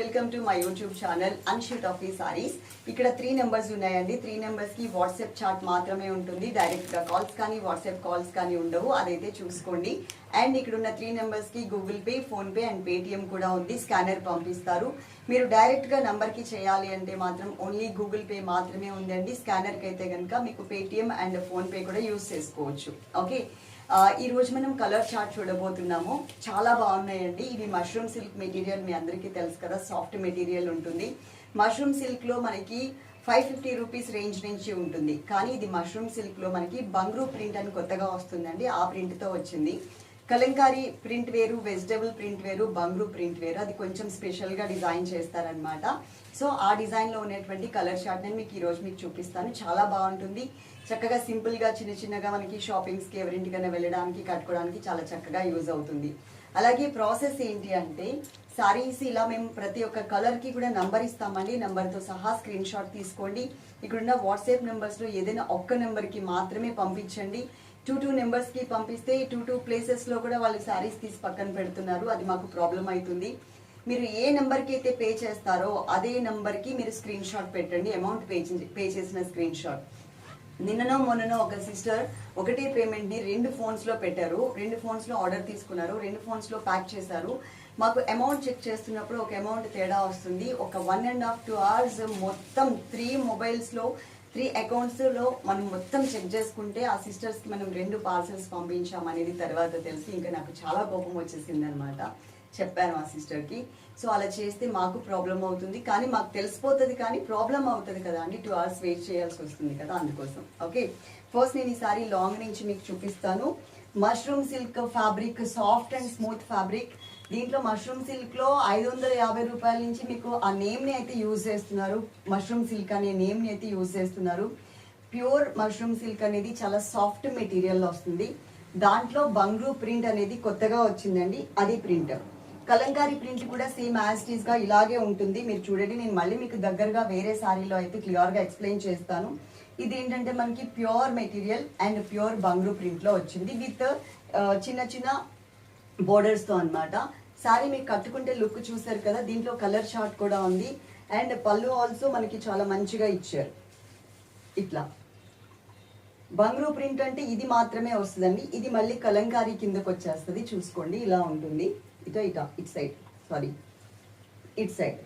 Welcome to my YouTube channel అన్షిట్ ఆఫ్ ఈ సారీస్ ఇక్కడ త్రీ నెంబర్స్ ఉన్నాయండి. త్రీ నెంబర్స్కి వాట్సాప్ చాట్ మాత్రమే ఉంటుంది. డైరెక్ట్గా కాల్స్ కానీ వాట్సాప్ కాల్స్ కానీ ఉండవు. అదైతే చూసుకోండి. అండ్ ఇక్కడ ఉన్న త్రీ నెంబర్స్కి Google Pay PhonePe and Paytm కూడా ఉంది. స్కానర్ పంపిస్తారు. మీరు డైరెక్ట్గా నంబర్కి చేయాలి అంటే మాత్రం ఓన్లీ గూగుల్ పే మాత్రమే ఉందండి. స్కానర్కి అయితే కనుక మీకు పేటిఎం అండ్ ఫోన్ పే కూడా యూస్ చేసుకోవచ్చు. ఓకే ఈరోజు ఈ రోజు మనం కలర్ చార్ట్ చూడబోతున్నాము. చాలా బాగున్నాయండి. ఇవి మష్రూమ్ సిల్క్ మెటీరియల్ మీ అందరికీ తెలుసు కదా. సాఫ్ట్ మెటీరియల్ ఉంటుంది. మష్రూమ్ సిల్క్లో మనకి ఫైవ్ ఫిఫ్టీ రూపీస్ రేంజ్ నుంచి ఉంటుంది. కానీ ఇది మష్రూమ్ సిల్క్లో మనకి బంగ్రూ ప్రింట్ అని కొత్తగా వస్తుందండి. ఆ ప్రింట్తో వచ్చింది. కలంకారీ ప్రింట్ వేరు వెజిటబుల్ ప్రింట్ వేరు బంగ్రు ప్రింట్ వేరు. అది కొంచెం స్పెషల్గా డిజైన్ చేస్తారనమాట సో ఆ డిజైన్లో ఉన్నటువంటి కలర్ షార్ట్ నేను మీకు ఈరోజు మీకు చూపిస్తాను. చాలా బాగుంటుంది. చక్కగా సింపుల్గా చిన్న చిన్నగా మనకి షాపింగ్స్కి ఎవరింటికైనా వెళ్ళడానికి కట్టుకోవడానికి చాలా చక్కగా యూజ్ అవుతుంది. అలాగే ప్రాసెస్ ఏంటి అంటే సారీస్ ఇలా మేము ప్రతి ఒక్క కలర్కి కూడా నంబర్ ఇస్తామండి. నెంబర్తో సహా స్క్రీన్ షాట్ తీసుకోండి. ఇక్కడున్న వాట్సాప్ నెంబర్స్లో ఏదైనా ఒక్క నెంబర్కి మాత్రమే పంపించండి. టూ టూ నెంబర్స్కి పంపిస్తే టూ టూ ప్లేసెస్లో కూడా వాళ్ళు శారీస్ తీసి పక్కన పెడుతున్నారు. అది మాకు ప్రాబ్లం అవుతుంది. మీరు ఏ నెంబర్కి అయితే పే చేస్తారో అదే నెంబర్కి మీరు స్క్రీన్ షాట్ పెట్టండి. అమౌంట్ పే పే చేసిన స్క్రీన్ షాట్ నిన్ననో మొన్ననో ఒక సిస్టర్ ఒకటే పేమెంట్ని రెండు ఫోన్స్లో పెట్టారు. రెండు ఫోన్స్లో ఆర్డర్ తీసుకున్నారు. రెండు ఫోన్స్లో ప్యాక్ చేశారు. మాకు అమౌంట్ చెక్ చేస్తున్నప్పుడు ఒక అమౌంట్ తేడా వస్తుంది. ఒక one and half two hours మొత్తం త్రీ మొబైల్స్లో త్రీ అకౌంట్స్లో మనం మొత్తం చెక్ చేసుకుంటే ఆ సిస్టర్స్కి మనం రెండు పార్సల్స్ పంపించామనేది తర్వాత తెలిసి ఇంకా నాకు చాలా కోపం వచ్చేసింది అనమాట చెప్పాను ఆ సిస్టర్కి సో అలా చేస్తే మాకు ప్రాబ్లం అవుతుంది. కానీ మాకు తెలిసిపోతుంది కానీ ప్రాబ్లం అవుతుంది కదా. అండి టూ అవర్స్ వెయిట్ చేయాల్సి వస్తుంది కదా అందుకోసం. ఓకే ఫస్ట్ నేను ఈసారి లాంగ్ నుంచి మీకు చూపిస్తాను. Mushroom silk fabric soft and smooth fabric దీంట్లో మష్రూమ్ సిల్క్లో ఐదు వందల యాభై రూపాయల నుంచి మీకు ఆ నేమ్ని అయితే యూజ్ చేస్తున్నారు. మష్రూమ్ సిల్క్ అనే నేమ్ని అయితే యూజ్ చేస్తున్నారు. ప్యూర్ మష్రూమ్ సిల్క్ అనేది చాలా సాఫ్ట్ మెటీరియల్ వస్తుంది. దాంట్లో బంగ్రూ ప్రింట్ అనేది కొత్తగా వచ్చిందండి. అది ప్రింట్ కలంకారీ ప్రింట్ కూడా సేమ్ యాజ్గా ఇలాగే ఉంటుంది. మీరు చూడండి నేను మళ్ళీ మీకు దగ్గరగా వేరే సారీలో అయితే క్లియర్గా ఎక్స్ప్లెయిన్ చేస్తాను. ఇది ఏంటంటే మనకి pure material and pure Bagru ప్రింట్లో వచ్చింది. విత్ uh, చిన్న చిన్న బోర్డర్స్తో అనమాట అన్నమాట మీకు కట్టుకుంటే లుక్ చూసారు కదా దీంట్లో కలర్ షార్ట్ కూడా ఉంది. అండ్ పళ్ళు ఆల్సో మనకి చాలా మంచిగా ఇచ్చారు. ఇట్లా. బంగ్రూ ప్రింట్ అంటే ఇది మాత్రమే వస్తుందండి. ఇది మళ్ళీ కలంకారీ కిందకు వచ్చేస్తుంది. చూసుకోండి ఇలా ఉంటుంది. ఇటో ఇట it side. Sorry. It side.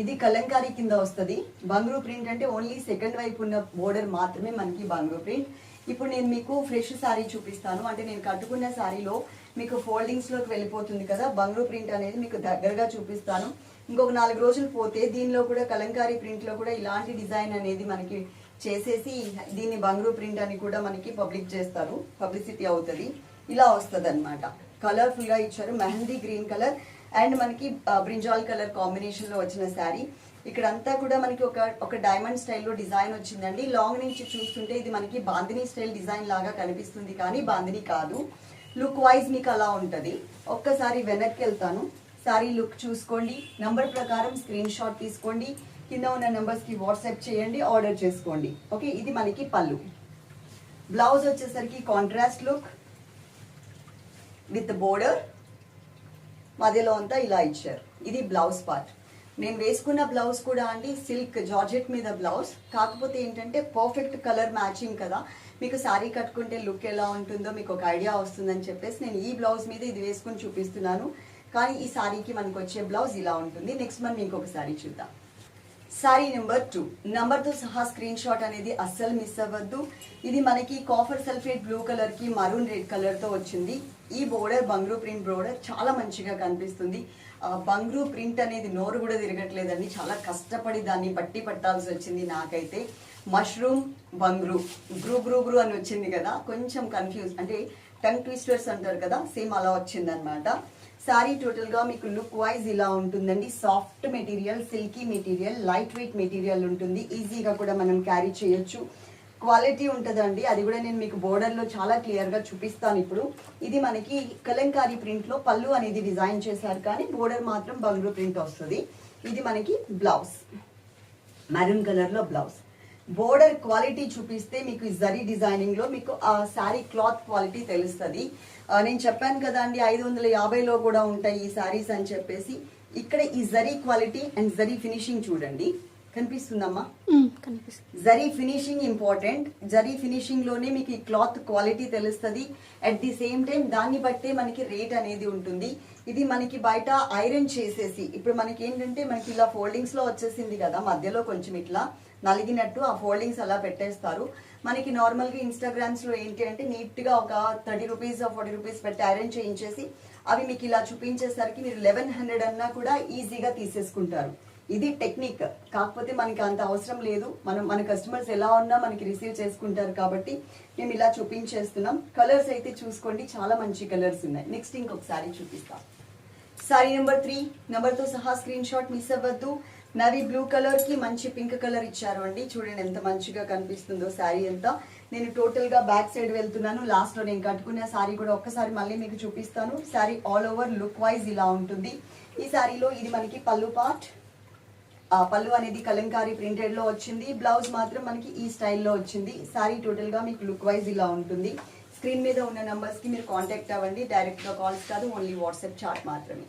ఇది కలంకారీ కింద వస్తుంది. బంగ్రూ ప్రింట్ అంటే ఓన్లీ సెకండ్ వైపు ఉన్న బోర్డర్ మాత్రమే మనకి బంగ్రూ ప్రింట్ ఇప్పుడు నేను మీకు ఫ్రెష్ శారీ చూపిస్తాను. అంటే నేను కట్టుకున్న శారీలో మీకు ఫోల్డింగ్స్లోకి వెళ్ళిపోతుంది కదా బంగ్రూ ప్రింట్ అనేది మీకు దగ్గరగా చూపిస్తాను. ఇంకొక నాలుగు రోజులు పోతే దీనిలో కూడా కలంకారీ ప్రింట్లో కూడా ఇలాంటి డిజైన్ అనేది మనకి చేసేసి దీన్ని బంగ్రూ ప్రింట్ అని కూడా మనకి పబ్లిక్ చేస్తారు. పబ్లిసిటీ అవుతుంది. ఇలా వస్తుంది అనమాట కలర్ఫుల్గా ఇచ్చారు. మెహందీ గ్రీన్ కలర్ అండ్ మనకి బ్రింజాల్ కలర్ కాంబినేషన్లో వచ్చిన శారీ. ఇక్కడ అంతా కూడా మనకి ఒక ఒక డైమండ్ స్టైల్లో డిజైన్ వచ్చిందండి. లాంగ్ నుంచి చూస్తుంటే ఇది మనకి బాందిని స్టైల్ డిజైన్ లాగా కనిపిస్తుంది కానీ బాందిని కాదు. లుక్ వైజ్ మీకు అలా ఉంటుంది. ఒక్కసారి వెనక్కి వెళ్తాను. సారీ లుక్ చూసుకోండి. నంబర్ ప్రకారం స్క్రీన్ షాట్ తీసుకోండి. కింద ఉన్న నెంబర్స్కి వాట్సాప్ చేయండి ఆర్డర్ చేసుకోండి. ఓకే ఇది మనకి పళ్ళు. బ్లౌజ్ వచ్చేసరికి కాంట్రాస్ట్ లుక్ విత్ బోర్డర్. మధ్యలో అంతా ఇలా ఇచ్చారు. ఇది బ్లౌజ్ పార్ట్. నేను వేసుకున్న బ్లౌజ్ కూడా అండి సిల్క్ జార్జెట్ మీద బ్లౌజ్. కాకపోతే ఏంటంటే పర్ఫెక్ట్ కలర్ మ్యాచింగ్ కదా. మీకు శారీ కట్టుకుంటే లుక్ ఎలా ఉంటుందో మీకు ఒక ఐడియా వస్తుందని చెప్పేసి నేను ఈ బ్లౌజ్ మీద ఇది వేసుకుని చూపిస్తున్నాను. కానీ ఈ శారీకి మనకు వచ్చే బ్లౌజ్ ఇలా ఉంటుంది. నెక్స్ట్ మనం ఇంకొక శారీ చూద్దాం. సారీ నెంబర్ టూ నెంబర్తో సహా స్క్రీన్ షాట్ అనేది అస్సలు మిస్ అవ్వద్దు. ఇది మనకి కాఫర్ సల్ఫేట్ బ్లూ కలర్కి మరూన్ రెడ్ కలర్తో వచ్చింది. ఈ బోర్డర్ బంగ్రూ ప్రింట్ బోర్డర్ చాలా మంచిగా కనిపిస్తుంది. బంగ్రూ ప్రింట్ అనేది నోరు కూడా తిరగట్లేదండి. చాలా కష్టపడి దాన్ని బట్టి పట్టాల్సి వచ్చింది నాకైతే. మష్రూమ్ బంగ్రూ. గ్రూ గ్రూ గ్రూ అని వచ్చింది కదా. కొంచెం కన్ఫ్యూజ్ అంటే టంగ్ ట్విస్టర్స్ అంటారు కదా సేమ్ అలా వచ్చింది సారీ టోటల్గా మీకు లుక్ వైజ్ ఇలా ఉంటుందండి. Soft material silky material light weight material ఉంటుంది ఈజీగా కూడా మనం క్యారీ చేయొచ్చు. క్వాలిటీ ఉంటుందండి. అది కూడా నేను మీకు బోర్డర్లో చాలా క్లియర్గా చూపిస్తాను ఇప్పుడు. ఇది మనకి కలంకారీ ప్రింట్లో పళ్ళు అనేది డిజైన్ చేశారు కానీ బోర్డర్ మాత్రం బంగ్రూ ప్రింట్ వస్తుంది ఇది మనకి బ్లౌజ్ మెరూన్ కలర్లో బ్లౌజ్ బోర్డర్ క్వాలిటీ చూపిస్తే మీకు ఈ జరీ డిజైనింగ్లో మీకు ఆ శారీ క్లాత్ క్వాలిటీ తెలుస్తుంది. నేను చెప్పాను కదా అండి ఐదు వందల యాభైలో కూడా ఉంటాయి ఈ శారీస్ అని చెప్పేసి. ఇక్కడ ఈ zari quality and zari finishing చూడండి. కనిపిస్తుందమ్మా? మ్మ్, కనిపిస్తుంది. జరీ ఫినిషింగ్ ఇంపార్టెంట్ జరీ ఫినిషింగ్లోనే మీకు ఈ క్లాత్ క్వాలిటీ తెలుస్తుంది. అట్ ది సేమ్ టైం దాన్ని బట్టే మనకి రేట్ అనేది ఉంటుంది. ఇది మనకి బయట ఐరన్ చేసేసి ఇప్పుడు మనకి ఏంటంటే మనకి ఇలా ఫోల్డింగ్స్లో వచ్చేసింది కదా మధ్యలో కొంచెం ఇట్లా. నలిగినట్టు ఆ ఫోల్డింగ్స్ అలా పెట్టేస్తారు. మనకి నార్మల్గా ఇన్స్టాగ్రామ్స్లో ఏంటి అంటే నీట్గా ఒక థర్టీ రూపీస్ ఫార్టీ రూపీస్ పెట్టి అరేంజ్ చేయించేసి అవి మీకు ఇలా చూపించేసరికి మీరు లెవెన్ హండ్రెడ్ అన్నా కూడా ఈజీగా తీసేసుకుంటారు. ఇది టెక్నిక్ కాకపోతే మనకి అంత అవసరం లేదు. మనం మన కస్టమర్స్ ఎలా ఉన్నా మనకి రిసీవ్ చేసుకుంటారు కాబట్టి మేము ఇలా చూపించేస్తున్నాం. కలర్స్ అయితే చూసుకోండి. చాలా మంచి కలర్స్ ఉన్నాయి. నెక్స్ట్ ఇంకొకసారి చూపిస్తాం. సారీ నెంబర్ త్రీ నెంబర్తో సహా స్క్రీన్ షాట్ మిస్ అవ్వద్దు. నాది బ్లూ కలర్కి మంచి పింక్ కలర్ ఇచ్చారు అండి. చూడండి ఎంత మంచిగా కనిపిస్తుందో శారీ అంతా నేను టోటల్గా బ్యాక్ సైడ్ వెళ్తున్నాను. లాస్ట్లో నేను కట్టుకున్న శారీ కూడా ఒక్కసారి మళ్ళీ మీకు చూపిస్తాను. Sari all over look wise ఇలా ఉంటుంది. ఈ శారీలో ఇది మనకి పళ్ళు పార్ట్ పళ్ళు అనేది కలంకారీ ప్రింటెడ్లో వచ్చింది. బ్లౌజ్ మాత్రం మనకి ఈ స్టైల్లో వచ్చింది. శారీ టోటల్గా మీకు లుక్ వైజ్ ఇలా ఉంటుంది. స్క్రీన్ మీద ఉన్న నంబర్స్కి మీరు కాంటాక్ట్ అవ్వండి. డైరెక్ట్గా కాల్స్ కాదు ఓన్లీ వాట్సాప్ చాట్ మాత్రమే.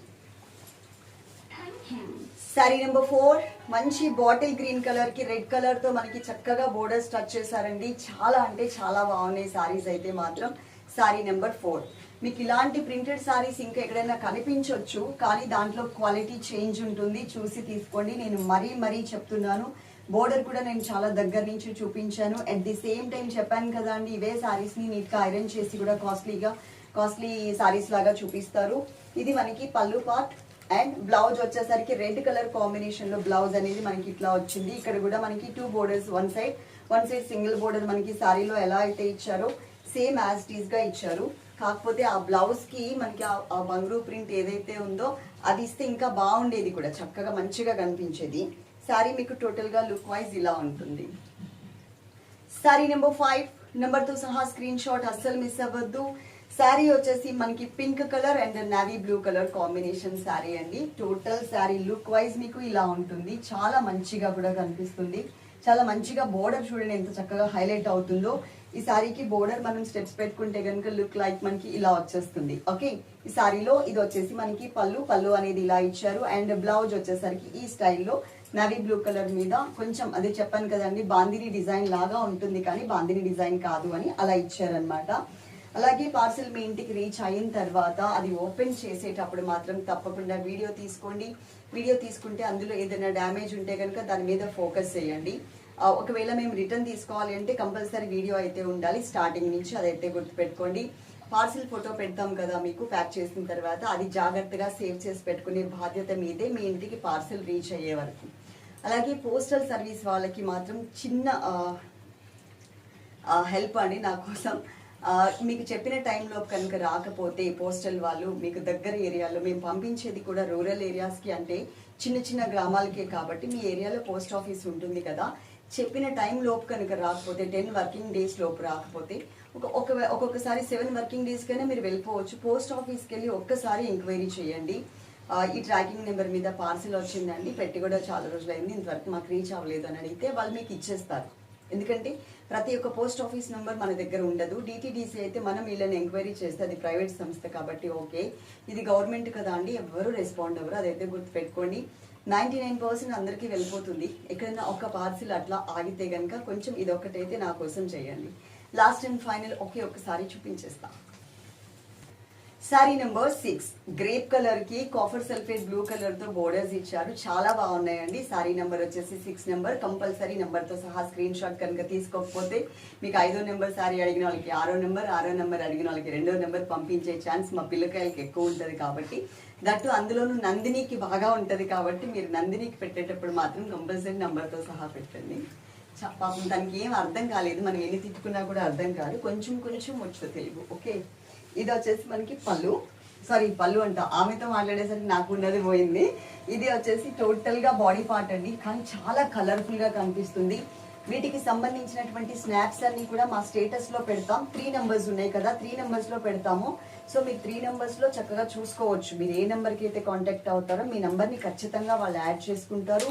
సారీ నెంబర్ ఫోర్ మంచి బాటిల్ గ్రీన్ కలర్కి రెడ్ కలర్తో మనకి చక్కగా బోర్డర్స్ టచ్ చేశారండి. చాలా అంటే చాలా బాగున్నాయి సారీస్ అయితే మాత్రం. సారీ నెంబర్ ఫోర్ మీకు ఇలాంటి ప్రింటెడ్ సారీస్ ఇంకా ఎక్కడైనా కనిపించవచ్చు కానీ దాంట్లో క్వాలిటీ చేంజ్ ఉంటుంది. చూసి తీసుకోండి. నేను మరీ మరీ చెప్తున్నాను. బోర్డర్ కూడా నేను చాలా దగ్గర నుంచి చూపించాను. అట్ ది సేమ్ టైం చెప్పాను కదా అండి ఇవే సారీస్ని నీట్గా ఐరన్ చేసి కూడా కాస్ట్లీగా కాస్ట్లీ సారీస్ లాగా చూపిస్తారు. ఇది మనకి పళ్ళు పార్ట్ అండ్ బ్లౌజ్ వచ్చేసరికి రెడ్ కలర్ కాంబినేషన్లో బ్లౌజ్ అనేది మనకి ఇట్లా వచ్చింది. ఇక్కడ కూడా మనకి two borders one side one side single border మనకి సారీలో ఎలా అయితే ఇచ్చారో సేమ్ యాజ్ టీజ్గా ఇచ్చారు. కాకపోతే ఆ బ్లౌజ్కి మనకి ఆ- ఆ బంగ్రూ ప్రింట్ ఏదైతే ఉందో అది ఇస్తే ఇంకా బాగుండేది కూడా. చక్కగా మంచిగా కనిపించేది. సారీ మీకు టోటల్గా లుక్ వైజ్ ఇలా ఉంటుంది. సారీ నెంబర్ ఫైవ్ నెంబర్తో సహా స్క్రీన్ షాట్ అస్సలు మిస్ అవ్వద్దు. శారీ వచ్చేసి మనకి pink colour and navy blue colour combination sari అండి. టోటల్ శారీ లుక్ వైజ్ మీకు ఇలా ఉంటుంది. చాలా మంచిగా కూడా కనిపిస్తుంది. చాలా మంచిగా బోర్డర్ చూడండి ఎంత చక్కగా హైలైట్ అవుతుందో. ఈ శారీకి బోర్డర్ మనం స్టెప్స్ పెట్టుకుంటే కనుక లుక్ లైక్ మనకి ఇలా వచ్చేస్తుంది. ఓకే ఈ శారీలో ఇది వచ్చేసి మనకి పళ్ళు పళ్ళు అనేది ఇలా ఇచ్చారు. అండ్ బ్లౌజ్ వచ్చేసరికి ఈ స్టైల్లో నవీ బ్లూ కలర్ మీద కొంచెం అదే చెప్పాను కదండి బాందిని డిజైన్ లాగా ఉంటుంది కానీ బాందిని డిజైన్ కాదు అని అలా ఇచ్చారనమాట అలాగే పార్సిల్ మీ ఇంటికి రీచ్ అయిన తర్వాత అది ఓపెన్ చేసేటప్పుడు మాత్రం తప్పకుండా వీడియో తీసుకోండి. వీడియో తీసుకుంటే అందులో ఏదైనా డ్యామేజ్ ఉంటే కనుక దాని మీద ఫోకస్ చేయండి. ఒకవేళ మేము రిటర్న్ తీసుకోవాలి అంటే కంపల్సరీ వీడియో అయితే ఉండాలి. స్టార్టింగ్ నుంచి అదైతే గుర్తుపెట్టుకోండి. పార్సిల్ ఫోటో పెడతాం కదా మీకు ప్యాక్ చేసిన తర్వాత అది జాగ్రత్తగా సేవ్ చేసి పెట్టుకునే బాధ్యత మీదే మీ ఇంటికి పార్సిల్ రీచ్ అయ్యే వరకు. అలాగే పోస్టల్ సర్వీస్ వాళ్ళకి మాత్రం చిన్న హెల్ప్ అండి నా కోసం. మీకు చెప్పిన టైంలో కనుక రాకపోతే పోస్టల్ వాళ్ళు మీకు దగ్గర ఏరియాలో మేము పంపించేది కూడా రూరల్ ఏరియాస్కి అంటే చిన్న చిన్న గ్రామాలకే కాబట్టి మీ ఏరియాలో పోస్ట్ ఆఫీస్ ఉంటుంది కదా. చెప్పిన టైం లోపు కనుక రాకపోతే టెన్ వర్కింగ్ డేస్ లోపు రాకపోతే ఒక ఒక ఒక్కొక్కసారి సెవెన్ వర్కింగ్ డేస్ కైనా మీరు వెళ్ళిపోవచ్చు. పోస్ట్ ఆఫీస్కి వెళ్ళి ఒక్కసారి ఎంక్వైరీ చేయండి. ఈ ట్రాకింగ్ నెంబర్ మీద పార్సిల్ వచ్చిందండి పెట్టి కూడా చాలా రోజులైంది ఇంతవరకు మాకు రీచ్ అవ్వలేదు అని అడిగితే వాళ్ళు మీకు ఇచ్చేస్తారు. ఎందుకంటే ప్రతి ఒక్క పోస్ట్ ఆఫీస్ నెంబర్ మన దగ్గర ఉండదు. డిటీడీసీ అయితే మనం వీళ్ళని ఎంక్వైరీ చేస్తే అది ప్రైవేట్ సంస్థ కాబట్టి ఓకే. ఇది గవర్నమెంట్ కదా అండి ఎవరు రెస్పాండ్ అవ్వరు. అదైతే గుర్తుపెట్టుకోండి. నైంటీ నైన్ పర్సెంట్ అందరికీ వెళ్ళిపోతుంది. ఎక్కడైనా ఒక పార్సిల్ అట్లా ఆగితే కనుక కొంచెం ఇది ఒకటైతే నా కోసం చేయండి. లాస్ట్ అండ్ ఫైనల్ ఒకే ఒక్కసారి చూపించేస్తాను సారీ నెంబర్ సిక్స్ గ్రేప్ కలర్కి కాఫర్ సల్ఫేట్ బ్లూ కలర్తో బోర్డర్స్ ఇచ్చారు. చాలా బాగున్నాయండి. సారీ నెంబర్ వచ్చేసి సిక్స్ నెంబర్ కంపల్సరీ నెంబర్తో సహా స్క్రీన్ షాట్ కనుక తీసుకోకపోతే మీకు ఐదో నెంబర్ సారీ అడిగిన వాళ్ళకి ఆరో నెంబర్ ఆరో నెంబర్ అడిగిన వాళ్ళకి రెండో నెంబర్ పంపించే ఛాన్స్ మా పిల్లకాయలకి ఎక్కువ ఉంటుంది కాబట్టి. దట్టు అందులోనూ నందినికి బాగా ఉంటుంది కాబట్టి మీరు నందినికి పెట్టేటప్పుడు మాత్రం కంపల్సరీ నెంబర్తో సహా పెట్టండి. పాపం దానికి ఏం అర్థం కాలేదు. మనం ఎన్ని తిట్టుకున్నా కూడా అర్థం కాదు. కొంచెం కొంచెం వచ్చు తెలుగు. ఓకే? ఇది వచ్చేసి మనకి పళ్ళు. సారీ పళ్ళు అంట. ఆమెతో మాట్లాడేసరికి నాకు ఉన్నది పోయింది. ఇది వచ్చేసి టోటల్గా బాడీ పార్ట్ అండి. కానీ చాలా కలర్ఫుల్గా కనిపిస్తుంది. వీటికి సంబంధించినటువంటి స్నాప్స్ అన్ని కూడా మా స్టేటస్లో పెడతాం. త్రీ నెంబర్స్ ఉన్నాయి కదా త్రీ నెంబర్స్లో పెడతాము. సో మీరు త్రీ నెంబర్స్లో చక్కగా చూసుకోవచ్చు. మీరు ఏ నెంబర్కి అయితే కాంటాక్ట్ అవుతారో మీ నెంబర్ని ఖచ్చితంగా వాళ్ళు యాడ్ చేసుకుంటారు.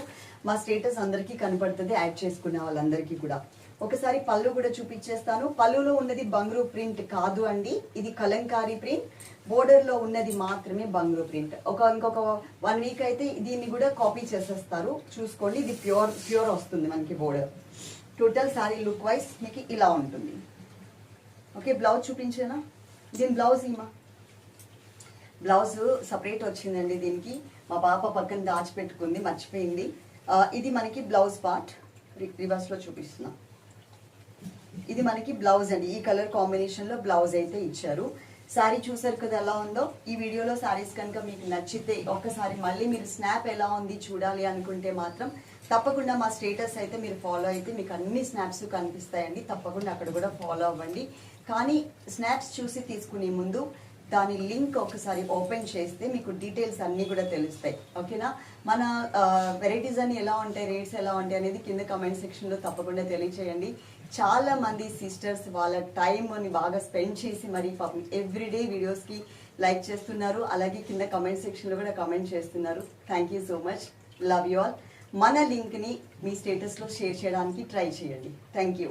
మా స్టేటస్ అందరికీ కనపడుతుంది యాడ్ చేసుకునే వాళ్ళందరికీ కూడా. ఒకసారి పళ్ళు కూడా చూపించేస్తాను. పళ్ళులో ఉన్నది బంగ్రూ ప్రింట్ కాదు అండి. ఇది కలంకారీ ప్రింట్. బోర్డర్లో ఉన్నది మాత్రమే బంగ్రూ ప్రింట్. ఒక ఇంకొక వన్ వీక్ అయితే దీన్ని కూడా కాపీ చేసేస్తారు. చూసుకోండి ఇది ప్యూర్ ప్యూర్ వస్తుంది మనకి border total sari look wise మీకు ఇలా ఉంటుంది. ఓకే బ్లౌజ్ చూపించేనా? దీని బ్లౌజ్ ఇమా బ్లౌజ్ సపరేట్ వచ్చిందండి దీనికి. మా పాప పక్కన దాచిపెట్టుకుంది మర్చిపోయింది. Uh, ఇది మనకి బ్లౌజ్ పార్ట్ రివర్స్లో చూపిస్తున్నాం. ఇది మనకి బ్లౌజ్ అండి. ఈ కలర్ కాంబినేషన్లో బ్లౌజ్ అయితే ఇచ్చారు. సారీ చూసారు కదా ఎలా ఉందో? ఈ వీడియోలో సారీస్ కనుక మీకు నచ్చితే ఒక్కసారి మళ్ళీ మీరు స్నాప్ ఎలా ఉంది చూడాలి అనుకుంటే మాత్రం తప్పకుండా మా స్టేటస్ అయితే మీరు ఫాలో అయితే మీకు అన్ని స్నాప్స్ కనిపిస్తాయండి. తప్పకుండా అక్కడ కూడా ఫాలో అవ్వండి. కానీ స్నాప్స్ చూసి తీసుకునే ముందు దాని లింక్ ఒకసారి ఓపెన్ చేస్తే మీకు డీటెయిల్స్ అన్నీ కూడా తెలుస్తాయి. ఓకేనా? మన వెరైటీస్ అన్ని ఎలా ఉంటాయి రేట్స్ ఎలా ఉంటాయి అనేది కింద కమెంట్ సెక్షన్లో తప్పకుండా తెలియచేయండి. చాలా మంది సిస్టర్స్ వాళ్ళ టైంని బాగా స్పెండ్ చేసి మరి ఎవ్రీడే వీడియోస్కి లైక్ చేస్తున్నారు. అలాగే కింద కమెంట్ సెక్షన్లో కూడా కమెంట్ చేస్తున్నారు. Thank you so much love you all మన లింక్ని మీ స్టేటస్లో షేర్ చేయడానికి ట్రై చేయండి. Thank you